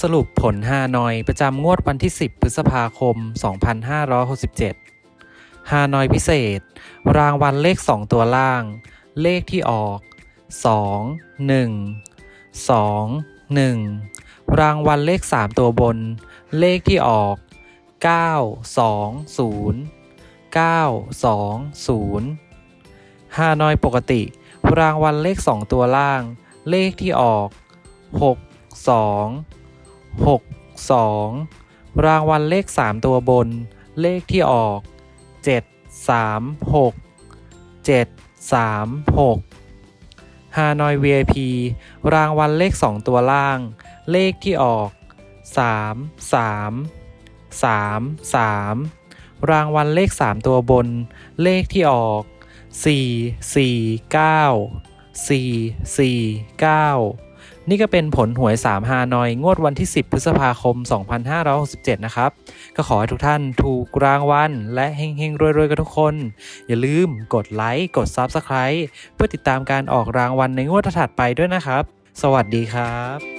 สรุปผลฮานอยประจำงวดวันที่ 10 พฤษภาคม 2567 ฮานอยพิเศษ รางวัลเลข 2 ตัวล่าง เลขที่ออก 2 1 2 1 รางวัลเลข 3 ตัวบน เลขที่ออก 9 2 0 9 2 0ฮานอยปกติ รางวัลเลข 2 ตัวล่าง เลขที่ออก 6 2 6 2 รางวัลเลข 3 ตัวบน เลขที่ออก 7 3 6 7 3 6ฮานอย VIP รางวัลเลข 2 ตัวล่าง เลขที่ออก 3 3 3 3 รางวัลเลข 3 ตัวบน เลขที่ออก 4 4 9 4 4 9 นี่ก็เป็นผลหวย 3 ฮานอย งวดวันที่ 10 พฤษภาคม 2567 นะครับ ก็ขอให้ทุกท่านถูกรางวัลและเฮงๆ รวยๆ กันทุกคน อย่าลืมกดไลค์ กด Subscribe เพื่อติดตามการออกรางวัลในงวดถัดไปด้วยนะครับ สวัสดีครับ